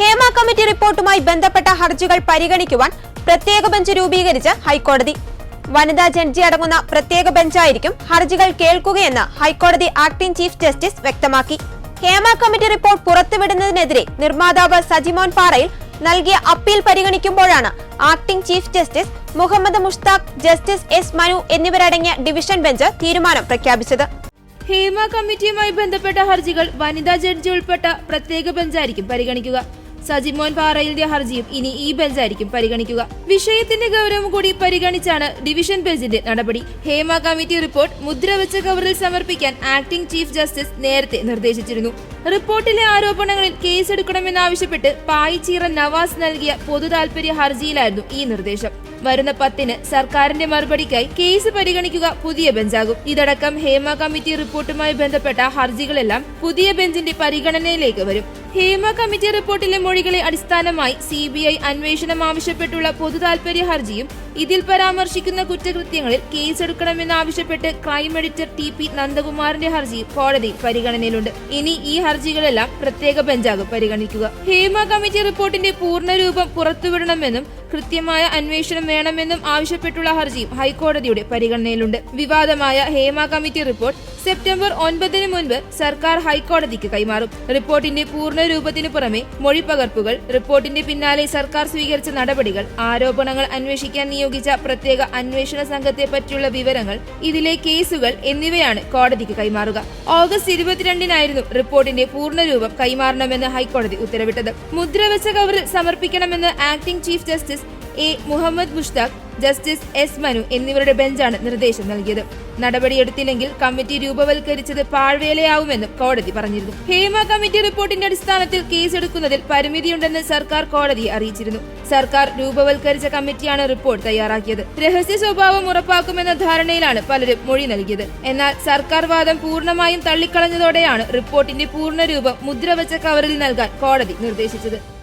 Hema committee റിപ്പോർട്ടുമായി ബന്ധപ്പെട്ട ഹർജികൾ പരിഗണിക്കുവാൻ പ്രത്യേക ബെഞ്ച് രൂപീകരിച്ച് ഹൈക്കോടതി. വനിതാ ജഡ്ജി അടങ്ങുന്ന പ്രത്യേക ബെഞ്ചായിരിക്കും ഹർജികൾ കേൾക്കുകയെന്ന് ഹൈക്കോടതി ആക്ടിംഗ് ചീഫ് ജസ്റ്റിസ് വ്യക്തമാക്കി. ഹേമ കമ്മിറ്റി റിപ്പോർട്ട് പുറത്തുവിടുന്നതിനെതിരെ നിർമ്മാതാവ് സജിമോൻ പാറയിൽ നൽകിയ appeal പരിഗണിക്കുമ്പോഴാണ് acting chief justice Muhammad Mushtaq justice S Manu എന്നിവരടങ്ങിയ ഡിവിഷൻ ബെഞ്ച് തീരുമാനം പ്രഖ്യാപിച്ചത്. ഹേമ കമ്മിറ്റിയുമായി ബന്ധപ്പെട്ട ഹർജികൾ വനിതാ ജഡ്ജി ഉൾപ്പെട്ട പ്രത്യേക ബെഞ്ചായിരിക്കും പരിഗണിക്കുക. സജിമോൻ പാറയിലിന്റെ ഹർജിയും ഇനി ഈ ബെഞ്ചായിരിക്കും പരിഗണിക്കുക. വിഷയത്തിന്റെ ഗൗരവം കൂടി പരിഗണിച്ചാണ് ഡിവിഷൻ ബെഞ്ചിന്റെ നടപടി. ഹേമ കമ്മിറ്റി റിപ്പോർട്ട് മുദ്രവെച്ച കവറിൽ സമർപ്പിക്കാൻ ആക്ടിംഗ് ചീഫ് ജസ്റ്റിസ് നേരത്തെ നിർദ്ദേശിച്ചിരുന്നു. റിപ്പോർട്ടിലെ ആരോപണങ്ങളിൽ കേസെടുക്കണമെന്നാവശ്യപ്പെട്ട് പായിച്ചീറ നവാസ് നൽകിയ പൊതു താൽപര്യ ഹർജിയിലായിരുന്നു ഈ നിർദ്ദേശം. വരുന്ന പത്തിന് സർക്കാരിന്റെ മറുപടിക്കായി കേസ് പരിഗണിക്കുക പുതിയ ബെഞ്ചാകും. ഇതടക്കം ഹേമ കമ്മിറ്റി റിപ്പോർട്ടുമായി ബന്ധപ്പെട്ട ഹർജികളെല്ലാം പുതിയ ബെഞ്ചിന്റെ പരിഗണനയിലേക്ക് വരും. ഹേമ കമ്മിറ്റി റിപ്പോർട്ടിലെ മൊഴികളെ അടിസ്ഥാനമായി സി ബി ഐ അന്വേഷണം ആവശ്യപ്പെട്ടുള്ള പൊതു താൽപര്യ ഹർജിയും ഇതിൽ പരാമർശിക്കുന്ന കുറ്റകൃത്യങ്ങളിൽ കേസെടുക്കണമെന്നാവശ്യപ്പെട്ട് ക്രൈം എഡിറ്റർ ടി പി നന്ദകുമാറിന്റെ ഹർജി കോടതി പരിഗണനയിലുണ്ട്. ഇനി ഈ ഹർജികളെല്ലാം പ്രത്യേക ബെഞ്ചാകും പരിഗണിക്കുക. ഹേമ കമ്മിറ്റി റിപ്പോർട്ടിന്റെ പൂർണരൂപം പുറത്തുവിടണമെന്നും കൃത്യമായ അന്വേഷണം വേണമെന്നും ആവശ്യപ്പെട്ടുള്ള ഹർജിയും ഹൈക്കോടതിയുടെ പരിഗണനയിലുണ്ട്. വിവാദമായ ഹേമ കമ്മിറ്റി റിപ്പോർട്ട് സെപ്റ്റംബർ ഒൻപതിന് മുൻപ് സർക്കാർ ഹൈക്കോടതിക്ക് കൈമാറും. റിപ്പോർട്ടിന്റെ പൂർണ രൂപത്തിന് പുറമെ മൊഴിപ്പകർപ്പുകൾ റിപ്പോർട്ടിന്റെ പിന്നാലെ സർക്കാർ സ്വീകരിച്ച നടപടികൾ ആരോപണങ്ങൾ അന്വേഷിക്കാൻ നിയോഗിച്ച പ്രത്യേക അന്വേഷണ സംഘത്തെ പറ്റിയുള്ള വിവരങ്ങൾ ഇതിലെ കേസുകൾ എന്നിവയാണ് കോടതിക്ക് കൈമാറുക. ഓഗസ്റ്റ് ഇരുപത്തിരണ്ടിനായിരുന്നു റിപ്പോർട്ടിന്റെ പൂർണ രൂപം കൈമാറണമെന്ന് ഹൈക്കോടതി ഉത്തരവിട്ടത്. മുദ്രവച്ച കവറിൽ സമർപ്പിക്കണമെന്ന് acting chief justice A. Muhammad Mushtaq justice S. Manu എന്നിവരുടെ ബെഞ്ചാണ് നിർദ്ദേശം നൽകിയത്. നടപടിയെടുത്തില്ലെങ്കിൽ കമ്മിറ്റി രൂപവൽക്കരിച്ചത് പാഴ്വേലയാവുമെന്നും കോടതി പറഞ്ഞിരുന്നു. ഹേമ കമ്മിറ്റി റിപ്പോർട്ടിന്റെ അടിസ്ഥാനത്തിൽ കേസെടുക്കുന്നതിൽ പരിമിതിയുണ്ടെന്ന് സർക്കാർ കോടതിയെ അറിയിച്ചിരുന്നു. സർക്കാർ രൂപവൽക്കരിച്ച കമ്മിറ്റിയാണ് റിപ്പോർട്ട് തയ്യാറാക്കിയത്. രഹസ്യ സ്വഭാവം ഉറപ്പാക്കുമെന്ന ധാരണയിലാണ് പലരും മൊഴി നൽകിയത്. എന്നാൽ സർക്കാർ വാദം പൂർണമായും തള്ളിക്കളഞ്ഞതോടെയാണ് റിപ്പോർട്ടിന്റെ പൂർണരൂപം മുദ്രവച്ച കവറിൽ നൽകാൻ കോടതി നിർദ്ദേശിച്ചത്.